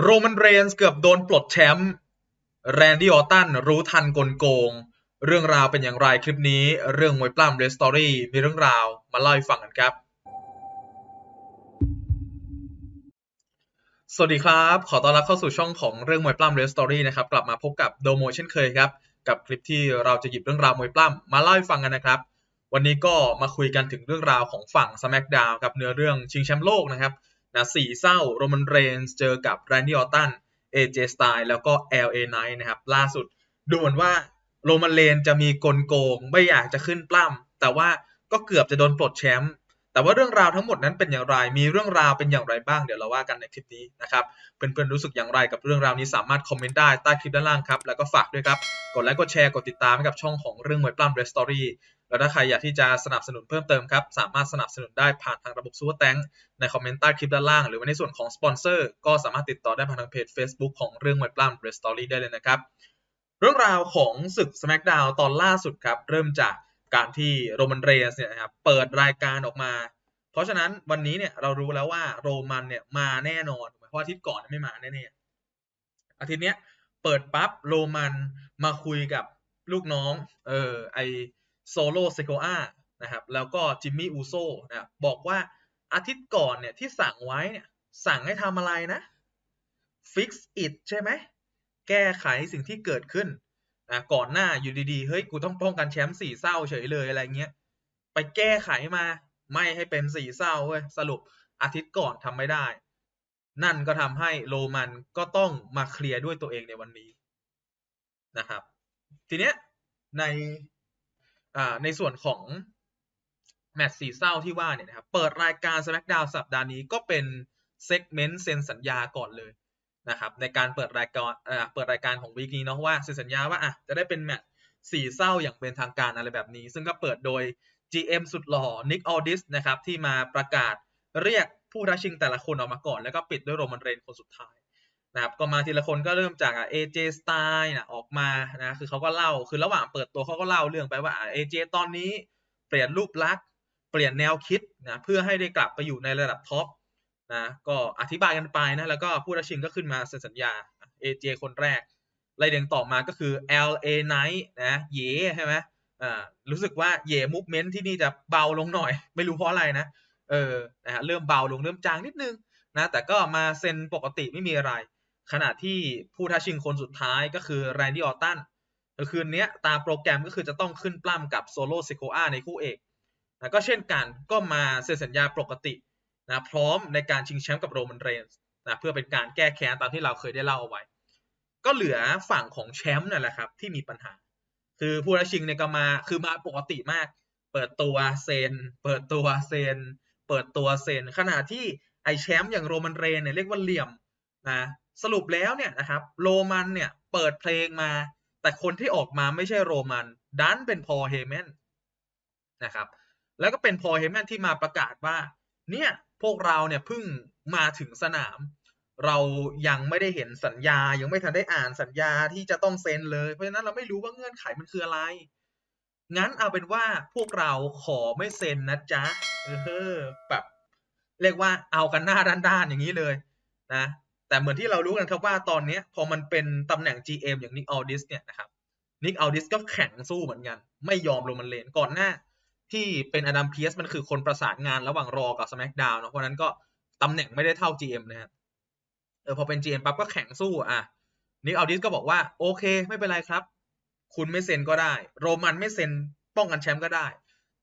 โรมันเรนส์เกือบโดนปลดแชมป์แรนดี้ออตตันรู้ทันกลโกง เรื่องราวเป็นอย่างไรคลิปนี้ เรื่องมวยปล้ำเรสตอรี่มีเรื่องราวมาเล่าให้ฟังกันครับ สวัสดีครับ ขอต้อนรับเข้าสู่ช่องของเรื่องมวยปล้ำเรสตอรี่นะครับ กลับมาพบกับโดโมเช่นเคยครับ กับคลิปที่เราจะหยิบเรื่องราวมวยปล้ำมาเล่าให้ฟังกันนะครับ วันนี้ก็มาคุยกันถึงเรื่องราวของฝั่ง SmackDown กับเนื้อเรื่องชิงแชมป์โลกนะครับ นะสี่เศร้าโรมันเรนส์เจอกับแรนดี้ออตตัน AJ Styles แล้วก็ LA n i g h t นะครับ ล่าสุดดูเหมือนว่าโรมันเรนจะมีกลโกง ไม่อยากจะขึ้นปล้ำแต่ว่าก็เกือบจะโดนปลดแชมป์แต่ว่าเรื่องราวทั้งหมดนั้นเป็นอย่างไร มีเรื่องราวเป็นอย่างไรบ้าง เดี๋ยวเราว่ากันในคลิปนี้นะครับ เพื่อนๆรู้สึกอย่างไรกับเรื่องราวนี้สามารถคอมเมนต์ได้ใต้คลิปด้านล่างครับ แล้วก็ฝากด้วยครับ กดไลค์ กดแชร์ กดติดตามให้กับช่องของเรื่องมวยปล้ำเรสตอรี่ แล้วถ้าใครอยากที่จะสนับสนุนเพิ่มเติมครับ สามารถสนับสนุนได้ผ่านทางระบบซูเปอร์แตงในคอมเมนต์ใต้คลิปด้านล่าง หรือว่าในส่วนของสปอนเซอร์ก็สามารถติดต่อได้ผ่านทางเพจ Facebook ของเรื่องมวยปล้ำเรสตอรี่ได้เลยนะครับ เรื่องราวของศึก SmackDown ตอนล่าสุดครับ เริ่มจากการที่โรมันเรสเนี่ยนะครับเปิดรายการออกมา เพราะฉะนั้นวันนี้เนี่ยเรารู้แล้วว่าโรมันเนี่ยมาแน่นอนเพราะอาทิตย์ก่อนไม่มาแน่ๆอาทิตย์เนี้ยเปิดปั๊บโรมันมาคุยกับลูกน้อง เออไอ โซโลเซโกอานะครับแล้วก็จิมมี่อูโซนะบบอกว่าอาทิตย์ก่อนเนี่ยที่สั่งไว้เนี่ยสั่งให้ทำอะไรนะ fix it ใช่ไหมแก้ไขสิ่งที่เกิดขึ้นนะก่อนหน้าอยู่ดีๆ เฮ้ย กูต้องป้องกันแชมป์สี่เศร้าเฉยเลยอะไรเงี้ย ไปแก้ไขมาไม่ให้เป็นสี่เศร้าเว้ยสรุปอาทิตย์ก่อนทำไม่ได้ นั่นก็ทำให้โรมันก็ต้องมาเคลียร์ด้วยตัวเองในวันนี้นะครับ ทีเนี้ยใน ในส่วนของแมตช์สีเศร้าที่ว่าเนี่ยนะครับ เปิดรายการ SmackDown สัปดาห์นี้ก็เป็นเซกเมนต์เซ็นสัญญาก่อนเลยนะครับ ในการเปิดรายการเปิดรายการของวีคนี้เนาะว่าเซ็นสัญญาว่าอะจะได้เป็นแมตช์สีเศร้าอย่างเป็นทางการอะไรแบบนี้ ซึ่งก็เปิดโดย GM สุดหล่อนิกออดิสนะครับที่มาประกาศเรียกผู้ท้าชิงแต่ละคนออกมาก่อน แล้วก็ปิดด้วยโรมันเรนคนสุดท้าย นะครับก็มาทีละคนก็เริ่มจากอะ AJ Styles นะออกมานะคือเขาก็เล่าคือระหว่างเปิดตัวเขาก็เล่าเรื่องไปว่าอะ AJ ตอนนี้เปลี่ยนรูปลักษณ์เปลี่ยนแนวคิดนะเพื่อให้ได้กลับไปอยู่ในระดับท็อปนะก็อธิบายกันไปนะแล้วก็ผู้ราชิงก็ขึ้นมาเซ็นสัญญา AJ คนแรกไล่เรียงต่อมาก็คือ LA Knight นะเย่ใช่ไหมอ่ารู้สึกว่าเย่มูฟเมนต์ที่นี่จะเบาลงหน่อย ไม่รู้เพราะอะไรนะเออนะฮะเริ่มเบาลงเริ่มจางนิดนึงนะแต่ก็มาเซ็นปกติไม่มีอะไร ขณะที่ผู้ท้าชิงคนสุดท้ายก็คือแรนดี้ออตตันคืนนี้ตามโปรแกรมก็คือจะต้องขึ้นปล้ำกับโซโลซิโกอาในคู่เอกนะก็เช่นกันก็มาเซ็นสัญญาปกตินะพร้อมในการชิงแชมป์กับโรมันเรนส์นะเพื่อเป็นการแก้แค้นตามที่เราเคยได้เล่าเอาไว้ ก็เหลือฝั่งของแชมป์นั่นแหละครับที่มีปัญหา คือผู้ท้าชิงเนี่ยก็มาคือมาปกติมาก เปิดตัวเซน เปิดตัวเซน เปิดตัวเซน ขณะที่ไอแชมป์อย่างโรมันเรนเนี่ยเรียกว่าเหลี่ยมนะ สรุปแล้วเนี่ยนะครับโรมันเนี่ยเปิดเพลงมา แต่คนที่ออกมาไม่ใช่โรมันดันเป็นพอเฮเมนนะครับแล้วก็เป็นพอเฮเมนที่มาประกาศว่าเนี่ยพวกเราเนี่ยเพิ่งมาถึงสนาม เรายังไม่ได้เห็นสัญญายังไม่ทันได้อ่านสัญญาที่จะต้องเซ็นเลย เพราะฉะนั้นเราไม่รู้ว่าเงื่อนไขมันคืออะไร งั้นเอาเป็นว่าพวกเราขอไม่เซ็นนะจ๊ะเออแบบเรียกว่าเอากันหน้าด้านๆอย่างนี้เลยนะ แต่เหมือนที่เรารู้กันครับว่าตอนนี้พอมันเป็นตำแหน่ง GM อย่างนิกออดิสเนี่ยนะครับนิกออดิสก็แข็งสู้เหมือนกัน ไม่ยอมลงมันเลนก่อนหน้า ที่เป็นอดัมเพียสมันคือคนประสานงานระหว่างรอกับ SmackDown เนาะเพราะนั้นก็ตำแหน่งไม่ได้เท่า GM นะครับเออพอเป็น GM ปั๊บก็แข่งสู้อะนิกออดิสก็บอกว่าโอเค ไม่เป็นไรครับ คุณไม่เซ็นก็ได้ โรมันไม่เซ็นป้องกันแชมป์ก็ได้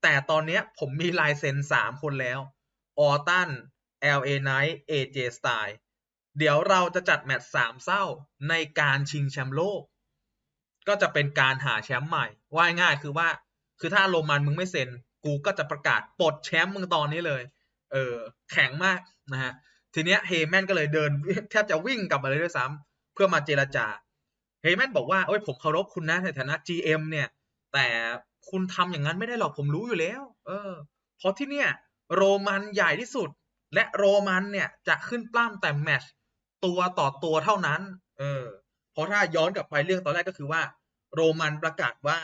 แต่ตอนนี้ผมมีลายเซ็นสามคนแล้วออตัน LA Knight AJ Styles เดี๋ยวเราจะจัดแมตช์สามเศร้าในการชิงแชมป์โลก ก็จะเป็นการหาแชมป์ใหม่ว่าง่ายคือว่า คือถ้าโรมันมึงไม่เซ็น กูก็จะประกาศปลดแชมป์มึงตอนนี้เลย เออ แข็งมากนะฮะ ทีเนี้ยเฮแมนก็เลยเดินแทบจะวิ่งกลับมาเลยด้วยซ้ำเพื่อมาเจรจา เฮแมนบอกว่าโอ้ยผมเคารพคุณนะในฐานะ GM เนี่ย แต่คุณทำอย่างนั้นไม่ได้หรอกผมรู้อยู่แล้ว เออ เพราะที่เนี่ย โรมันใหญ่ที่สุด และโรมันเนี่ยจะขึ้นปล้ำแต่แมตช์ ตัวต่อตัวเท่านั้น เออ เพราะถ้าย้อนกลับไปเรื่องตอนแรกก็คือว่า โรมันประกาศว่า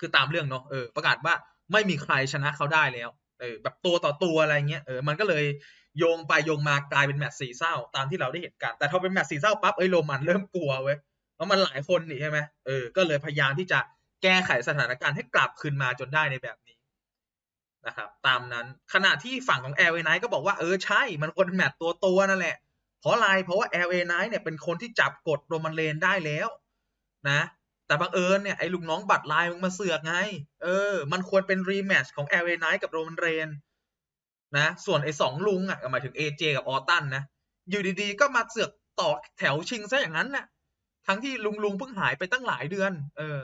คือตามเรื่องเนาะ เออ ประกาศว่าไม่มีใครชนะเขาได้แล้ว เออ แบบตัวต่อตัวอะไรเงี้ย เออ มันก็เลยโยงไปโยงมากลายเป็นแมตช์สี่เศร้าตามที่เราได้เห็นกัน แต่พอเป็นแมตช์สี่เศร้าปั๊บ เอ้ยโรมันเริ่มกลัวเว้ย เพราะมันหลายคนนี่ใช่ไหมเออ ก็เลยพยายามที่จะแก้ไขสถานการณ์ให้กลับคืนมาจนได้ในแบบนี้นะครับ ตามนั้น ขณะที่ฝั่งของ LA Knight ก็บอกว่าเออใช่ มันคนแมตช์ตัวตัวนั่นแหละ เพราะอะไรเพราะว่า LA Knight เนี่ยเป็นคนที่จับกดโรมันเรนได้แล้วนะ แต่บังเอิญเนี่ยไอ้ลูกน้องบัตรลายมึงมาเสือกไง เออ มันควรเป็นรีแมช์ของ LA Knight กับโรมันเรนนะ ส่วนไอ้สองลุงอะหมายถึง AJ กับออตันนะ อยู่ดีๆ ก็มาเสือกต่อแถวชิงซะอย่างนั้นน่ะ ทั้งที่ลุงลุงเพิ่งหายไปตั้งหลายเดือน เออ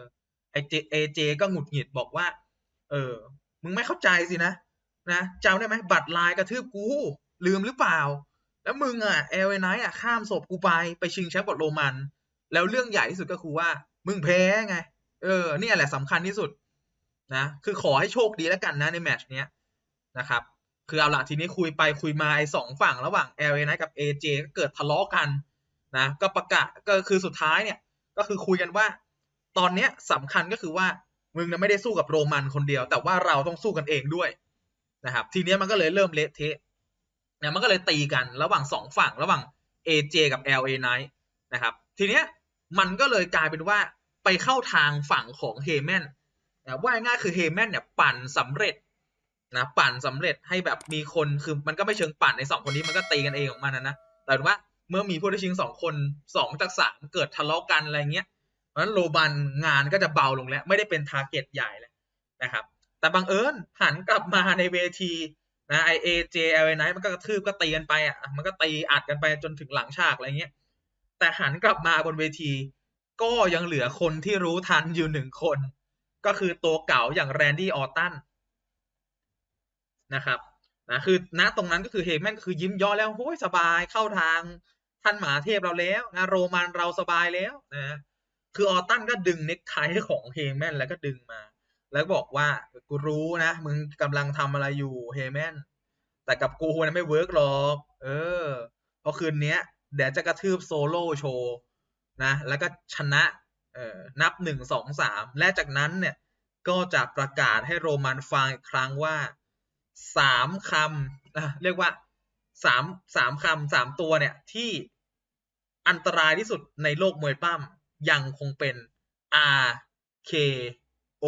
ไอเจเอเจก็หงุดหงิดบอกว่า เออ มึงไม่เข้าใจสินะ นะจำได้ไหมบัตรลายกระทืบกู ลืมหรือเปล่า แล้วมึงอะเอลเอไนท์อะข้ามศพกูไปไปชิงแชมป์กับโรมัน แล้วเรื่องใหญ่ที่สุดก็คือว่า มึงแพ้ไง เออเนี่ยแหละสำคัญที่สุดนะคือขอให้โชคดีแล้วกันนะในแมตช์เนี้ยนะครับ คือเอาละทีนี้คุยไปคุยมาไอ้สองฝั่งระหว่าง LA Knight กับ AJ ก็เกิดทะเลาะกันนะก็ประกาศก็คือสุดท้ายเนี่ย ก็คือคุยกันว่า ตอนเนี้ยสำคัญก็คือว่ามึงนะไม่ได้สู้กับโรมันคนเดียว แต่ว่าเราต้องสู้กันเองด้วยนะครับ ทีเนี้ยมันก็เลยเริ่มเละเทะ เนี่ยมันก็เลยตีกันระหว่างสองฝั่งระหว่าง AJ กับ LA Knight นะครับ ทีเนี้ยมันก็เลยกลายเป็นว่าไปเข้าทางฝั่งของเฮแมนนะว่าง่ายคือเฮแมนเนี่ยปั่นสำเร็จนะปั่นสำเร็จให้แบบมีคนคือมันก็ไม่เชิงปั่นในสองคนนี้มันก็ตีกันเองของมันนะนะแต่ว่าเมื่อมีผู้ท้ชิงสองคนสองจากสามเกิดทะเลาะกันอะไรเงี้ยเพราะฉะนั้นโรบันงานก็จะเบาลงแล้ว ไม่ได้เป็นทาร์เก็ตใหญ่แล้วนะครับ แต่บังเอิญหันกลับมาในเวที นะไอเอเจเอลไนมันก็กระทืบก็ตีกันไปอะ มันก็ตีอัดกันไปจนถึงหลังฉากอะไรเงี้ย แต่หันกลับมาบนเวที ก็ยังเหลือคนที่รู้ทันอยู่หนึ่งคน ก็คือตัวเก่าอย่างแรนดี้ออตตันนะครับนะคือณตรงนั้นก็คือเฮแมนก็คือยิ้มย่อแล้วโอ้ยสบายเข้าทางท่านหมาเทพเราแล้วนะโรมันเราสบายแล้วนะคือออตตันก็ดึงเน็กไทของเฮแมนแล้วก็ดึงมา แล้วบอกว่ากูรู้นะ มึงกำลังทำอะไรอยู่เฮแมนแต่กับกูนะไม่เวิร์กหรอก เออ เพราะคืนนี้เดี๋ยวจะกระทืบโซโล่โชว์นะ แล้วก็ชนะ เอ่อ นับหนึ่งสองสามและจากนั้นเนี่ยก็จะประกาศให้โรมันฟังอีกครั้งว่าสามคำเรียกว่าสามสามคำสามตัวเนี่ย ที่อันตรายที่สุดในโลกมวยปั้มยังคงเป็น R K O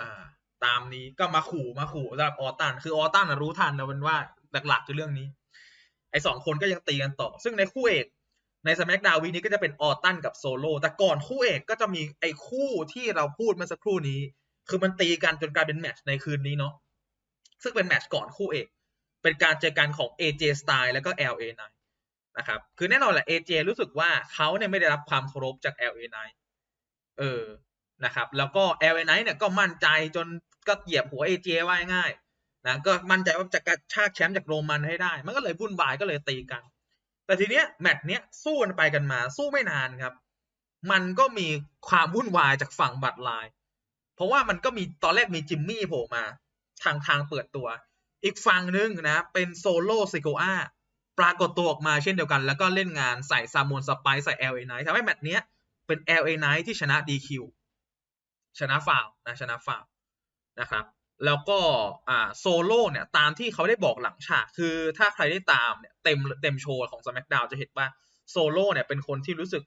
อ่า ตามนี้ก็มาขู่มาขู่สำหรับออตันคือออตันรู้ทันนะเป็นว่าหลักๆคือเรื่องนี้ ไอ้สองคนก็ยังตีกันต่อ ซึ่งในคู่เอกในสมักดาวีนี้ก็จะเป็นออตันกับโซโล่แต่ก่อนคู่เอกก็จะมีไอ้คู่ที่เราพูดเมื่อสักครู่นี้ คือมันตีกันจนกลายเป็นแมตช์ในคืนนี้เนาะซึ่งเป็นแมตช์ก่อนคู่เอก เป็นการเจอกันของ AJ Style แล้วก็ LA Knight นะครับ คือแน่นอนแหละ AJ รู้สึกว่าเขาเนี่ยไม่ได้รับความเคารพจาก LA Knight เออ นะครับ แล้วก็ LA Knight เนี่ยก็มั่นใจจนก็เหยียบหัว AJ ไว้ง่ายนะก็มั่นใจว่าจะกระชากแชมป์จากโรมันให้ได้ มันก็เลยวุ่นวายก็เลยตีกัน แต่ทีเนี้ยแมตช์เนี้ยสู้กันไปกันมา สู้ไม่นานครับ มันก็มีความวุ่นวายจากฝั่งบัตรลาย เพราะว่ามันก็มีตอนแรกมีจิมมี่โผล่มา ทางทางเปิดตัว อีกฝั่งนึงนะเป็นโซโล่ซิโกอาปรากฏตัวออกมาเช่นเดียวกัน แล้วก็เล่นงานใส่ซามอนสไปใส่ LA Knight ทำให้แมตช์เนี้ยเป็น LA Knight ที่ชนะ DQ ชนะฟาวนะชนะฟาวนะครับ แล้วก็อ่าโซโล่เนี่ยตามที่เขาได้บอกหลังฉากคือถ้าใครได้ตามเนี่ยเต็มเต็มโชว์ของ SmackDown จะเห็นว่าโซโล่เนี่ยเป็นคนที่รู้สึก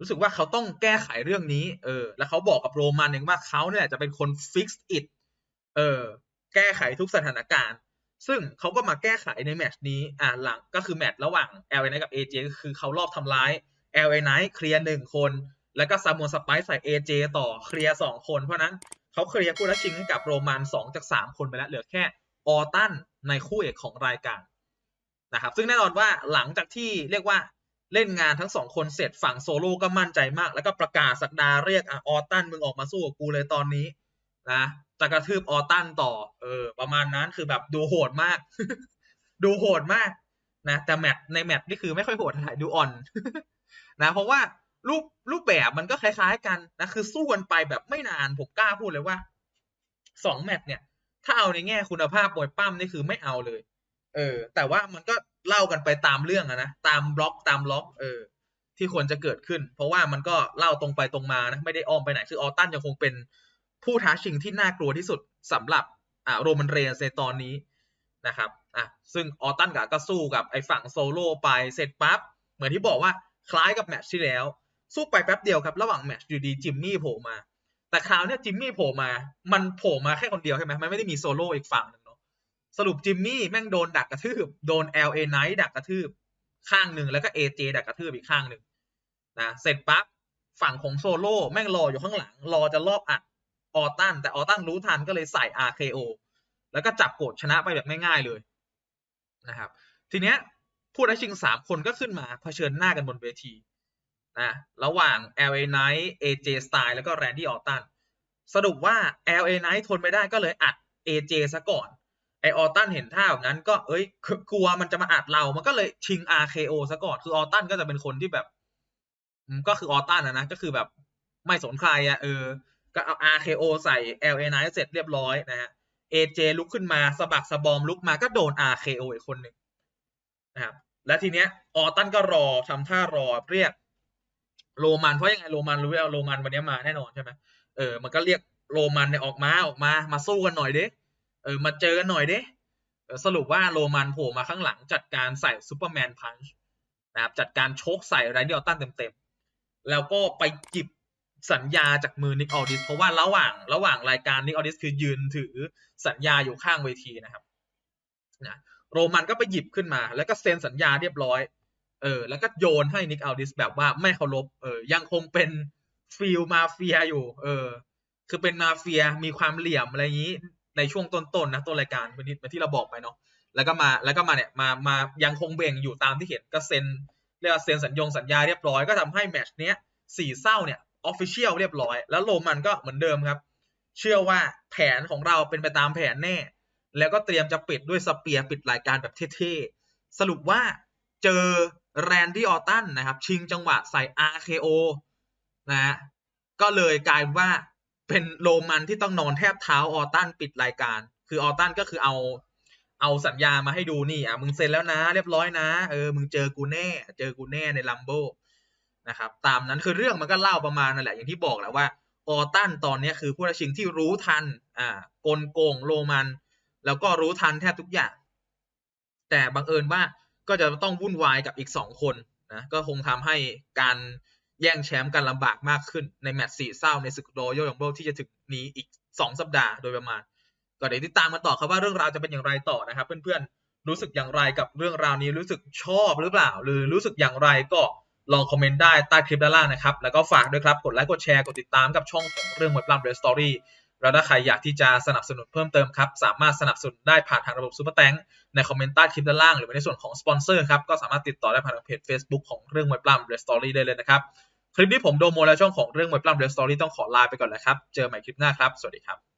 รู้สึกว่าเขาต้องแก้ไขเรื่องนี้เออแล้วเขาบอกกับโรมันเองว่าเขาเนี่ยจะเป็นคน fix it เออแก้ไขทุกสถานการณ์ ซึ่งเขาก็มาแก้ไขในแมตช์นี้อ่าหลังก็คือแมตช์ระหว่าง LA Knight กับ AJ ก็คือเขารอบทำร้าย LA Knight เคลียร์หนึ่งคน แล้วก็ซามอนสไปซ์ใส่ AJ ต่อเคลียร์สองคนเพราะนั้นเขาเคลียร์คู่ท้าชิงให้กับโรมันสองจากสามคนไปแล้วเหลือแค่ออตันในคู่เอกของรายการนะครับซึ่งแน่นอนว่าหลังจากที่เรียกว่าเล่นงานทั้งสองคนเสร็จฝั่งโซโล่ก็มั่นใจมาก แล้วก็ประกาศสักดาเรียกอออตันมึงออกมาสู้กับกูเลยตอนนี้นะจะกระทืบออตันต่อเออประมาณนั้นคือแบบดูโหดมาก ดูโหดมากนะแต่แมตช์ในแมตช์นี่คือไม่ค่อยโหดเท่าไหร่ดูอ่อนนะเพราะว่า รูปรูปแบบมันก็คล้าย ๆ กันนะคือสู้กันไปแบบไม่นานผมกล้าพูดเลยว่าสองแมตช์เนี่ย ถ้าเอาในแง่คุณภาพมวยปั้มนี่คือไม่เอาเลย เออ แต่ว่ามันก็เล่ากันไปตามเรื่องอะนะตามบล็อกตามล็อก เออ ที่ควรจะเกิดขึ้น เพราะว่ามันก็เล่าตรงไปตรงมานะไม่ได้อ้อมไปไหนคือออตันยังคงเป็นผู้ท้าชิงที่น่ากลัวที่สุดสำหรับอ่าโรมันเรนในตอนนี้นะครับอะซึ่งออตันกับก็สู้กับไอ้ฝั่งโซโล่ไปเสร็จปั๊บเหมือนที่บอกว่าคล้ายกับแมตช์ที่แล้ว สู้ไปแป๊บเดียวครับ ระหว่างแมตช์อยู่ดีจิมมี่โผล่มา แต่คราวนี้จิมมี่โผล่มา มันโผล่มาแค่คนเดียวใช่ไหมมันไม่ได้มีโซโล่อีกฝั่งหนึ่งเนาะสรุปจิมมี่แม่งโดนดักกระทืบ โดน LA Knight ดักกระทืบ ข้างหนึ่งแล้วก็ AJ ดักกระทืบอีกข้างหนึ่งนะเสร็จปั๊บฝั่งของโซโล่แม่งรออยู่ข้างหลัง รอจะรอบอัดออตันแต่ออตันรู้ทันก็เลยใส่ RKO แล้วก็จับโกดชนะไปแบบง่ายๆเลยนะครับ ทีเนี้ยผู้ได้ชิงสามคนก็ขึ้นมาเผชิญหน้ากันบนเวที นะระหว่าง LA Knight AJ Styles แล้วก็ Randy Orton สรุปว่า LA Knight ทนไม่ได้ก็เลยอัด AJ ซะก่อน ไอออตันเห็นท่าแบบนั้นก็เอ้ยกลัวมันจะมาอัดเรามันก็เลยชิง RKO ซะก่อน คือออตันก็จะเป็นคนที่แบบก็คือออตันนะนะก็คือแบบไม่สนใครอะเออ ก็เอา RKO ใส่ LA Knight เสร็จเรียบร้อยนะฮะ AJ ลุกขึ้นมาสะบักสะบอมลุกมาก็โดน RKO อีกคนหนึ่งนะครับและทีเนี้ยออตันก็รอทำท่ารอเรียก โรมันเพราะยังไงโรมันรู้แล้วโรมันวันนี้มาแน่นอนใช่ไหมเออมันก็เรียกโรมันเนี่ยออกมาออกมามาสู้กันหน่อยเด้เออมาเจอกันหน่อยเด้สรุปว่าโรมันโผล่มาข้างหลังจัดการใส่ซูเปอร์แมนพันช์นะครับจัดการโชกใส่ไรเดียลตันเต็มๆ แล้วก็ไปจิบสัญญาจากมือนิกออดิสเพราะว่าระหว่างระหว่างรายการนิกออดิสคือยืนถือสัญญาอยู่ข้างเวทีนะครับนะโรมันก็ไปหยิบขึ้นมา แล้วก็เซ็นสัญญาเรียบร้อย เออแล้วก็โยนให้นิกออดิสแบบว่าไม่เคารพเออยังคงเป็นฟิลมาเฟียอยู่ เออ คือเป็นมาเฟียมีความเหลี่ยมอะไรอย่างนี้ ในช่วงต้นๆนะต้นรายการเหมือนที่เหมือนที่เราบอกไปเนาะแล้วก็มาแล้วก็มาเนี่ยมามายังคงเบ่งอยู่ตามที่เห็นก็เซ็นเรียกว่าเซ็นสัญญงสัญญาเรียบร้อยก็ทำให้แมชเนี้ยสี่เศร้าเนี่ยออฟฟิเชียลเรียบร้อย แล้วโรมันก็เหมือนเดิมครับ เชื่อว่าแผนของเราเป็นไปตามแผนแน่ แล้วก็เตรียมจะปิดด้วยสเปียร์ปิดรายการแบบเท่ๆสรุปว่าเจอ แรนดี้ออตันนะครับ ชิงจังหวะใส่ RKO นะฮะก็เลยกลายว่าเป็นโรมันที่ต้องนอนแทบเท้าออตันปิดรายการ คือออตันก็คือเอาเอาสัญญามาให้ดูนี่อะมึงเซ็นแล้วนะ เรียบร้อยนะเออมึงเจอกูแน่ เจอกูแน่ในลัมโบนะครับตามนั้นคือเรื่องมันก็เล่าประมาณนั่นแหละอย่างที่บอกแหละว่าออตันตอนนี้คือผู้ท้าชิงที่รู้ทันอ่ากลโกงโรมัน แล้วก็รู้ทันแทบทุกอย่าง แต่บังเอิญว่า ก็จะต้องวุ่นวายกับอีกสองคนนะก็คงทำให้การแย่งแชมป์กันลำบากมากขึ้นในแมตช์สี่เศร้าในศึกโรยัลยัมโบที่จะถึงนี้อีกสองสัปดาห์โดยประมาณ ก็เดี๋ยวติดตามกันต่อครับว่าเรื่องราวจะเป็นอย่างไรต่อนะครับ เพื่อนๆรู้สึกอย่างไรกับเรื่องราวนี้รู้สึกชอบหรือเปล่า หรือรู้สึกอย่างไรก็ลองคอมเมนต์ได้ใต้คลิปด้านล่างนะครับ แล้วก็ฝากด้วยครับ กดไลค์ กดแชร์ กดติดตามกับช่องของเรื่องมวยปล้ำเรสตอรี่ แล้วถ้าใครอยากที่จะสนับสนุนเพิ่มเติมครับ สามารถสนับสนุนได้ผ่านทางระบบซูเปอร์แตงในคอมเมนต์ใต้คลิปด้านล่าง หรือในส่วนของสปอนเซอร์ครับ ก็สามารถติดต่อได้ผ่านทางเพจ Facebook ของเรื่องมวยปล้ำเรสตอรี่ได้เลยนะครับ คลิปนี้ผมโดโมและช่องของเรื่องมวยปล้ำเรสตอรี่ต้องขอลาไปก่อนแล้วครับ เจอใหม่คลิปหน้าครับ สวัสดีครับ